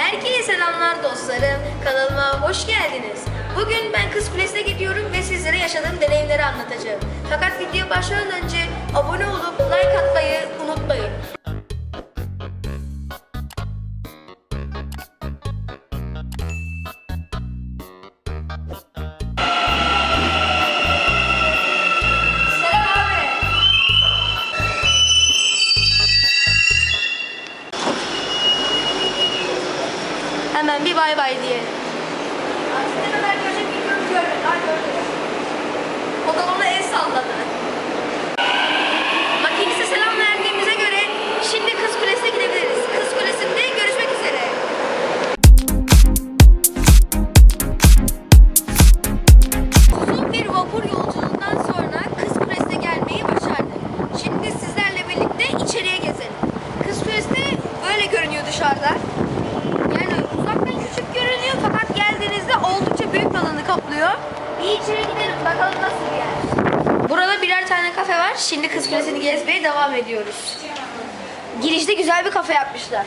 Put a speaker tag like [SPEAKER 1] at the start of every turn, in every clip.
[SPEAKER 1] Herkese selamlar dostlarım. Kanalıma hoş geldiniz. Bugün ben Kız Kulesi'ne gidiyorum ve sizlere yaşadığım deneyimleri anlatacağım. Fakat video başlamadan önce abone olup like atmayı bay bay diye. Aslında kadar görecek görüntü görmedi. Ha gördü. O da ona el salladı. Makiniste selam verdiğimize göre şimdi Kız Kulesi'ne gidebiliriz. Kız Kulesi'nde görüşmek üzere. Uzun bir vapur yolculuğundan sonra Kız Kulesi'ne gelmeyi başardık. Şimdi sizlerle birlikte içeriye gezelim. Kız Kulesi de böyle görünüyor dışarıda. Yani uzaktan küçük görünüyor fakat geldiğinizde oldukça büyük bir alanı kaplıyor. Bir içeri gidelim bakalım nasıl bir yer. Burada birer tane kafe var. Şimdi Kız Kulesi'ni gezmeye devam ediyoruz. Girişte güzel bir kafe yapmışlar.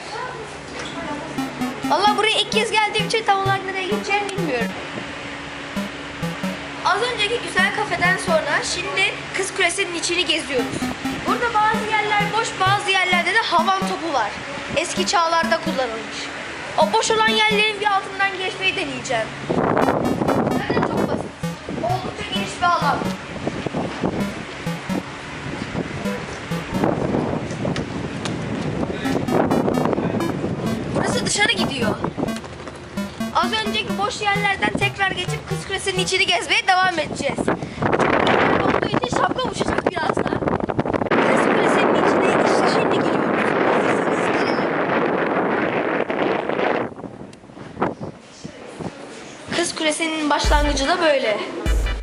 [SPEAKER 1] Allah buraya ilk kez geldiğim için tam olarak nereye gideceğimi bilmiyorum. Az önceki güzel kafeden sonra şimdi Kız Kulesi'nin içini geziyoruz. Burada bazı yerler boş, bazı yerlerde de havan topu var. Eski çağlarda kullanılmış. O boş olan yerlerin bir altından geçmeyi deneyeceğim. Dışarı gidiyor. Az önceki boş yerlerden tekrar geçip Kız Kulesi'nin içini gezmeye devam edeceğiz. Çünkü olduğu için şapka uçacak birazdan. Kız Kulesi'nin içine işte şimdi giriyoruz. Kız Kulesi'nin başlangıcı da böyle.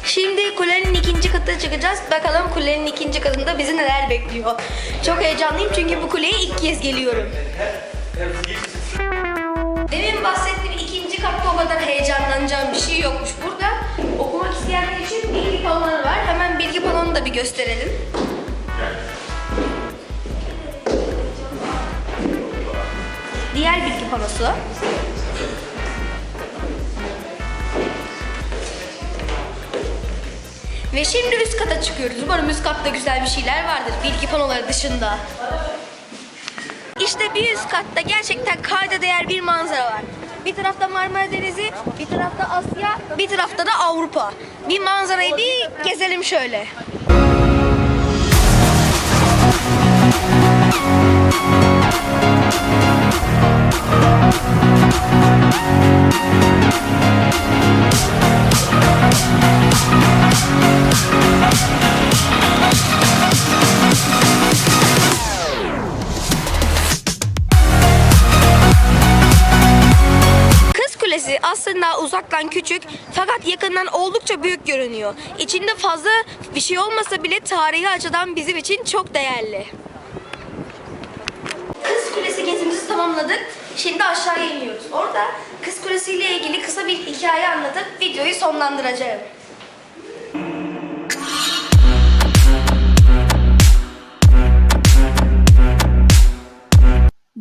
[SPEAKER 1] Şimdi kulenin ikinci katına çıkacağız. Bakalım kulenin ikinci katında bizi neler bekliyor. Çok heyecanlıyım çünkü bu kuleye ilk kez geliyorum. Demin bahsettiğim ikinci katta o kadar heyecanlanacağım bir şey yokmuş. Burada okumak isteyenler için bilgi panoları var. Hemen bilgi panonu da bir gösterelim. Diğer bilgi panosu. Ve şimdi üst kata çıkıyoruz. Umarım üst katta güzel bir şeyler vardır bilgi panoları dışında. İşte bir üst katta gerçekten kayda değer bir manzara var. Bir tarafta Marmara Denizi, bir tarafta Asya, bir tarafta da Avrupa. Bir manzarayı bir gezelim şöyle. Kulesi aslında uzaktan küçük fakat yakından oldukça büyük görünüyor. İçinde fazla bir şey olmasa bile tarihi açıdan bizim için çok değerli. Kız Kulesi gezimizi tamamladık. Şimdi aşağıya iniyoruz. Orada Kız Kulesi ile ilgili kısa bir hikaye anlatıp videoyu sonlandıracağım.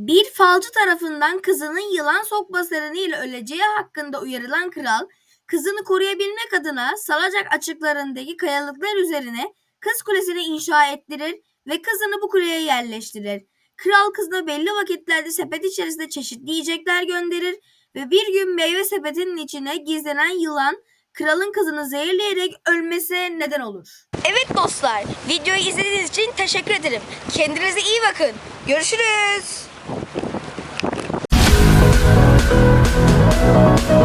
[SPEAKER 2] Bir falcı tarafından kızının yılan sokması nedeniyle öleceği hakkında uyarılan kral, kızını koruyabilmek adına Salacak açıklarındaki kayalıklar üzerine kız kulesini inşa ettirir ve kızını bu kuleye yerleştirir. Kral kızına belli vakitlerde sepet içerisinde çeşitli yiyecekler gönderir ve bir gün meyve sepetinin içine gizlenen yılan kralın kızını zehirleyerek ölmesine neden olur.
[SPEAKER 1] Evet dostlar, videoyu izlediğiniz için teşekkür ederim. Kendinize iyi bakın. Görüşürüz.
[SPEAKER 3] Oh, oh,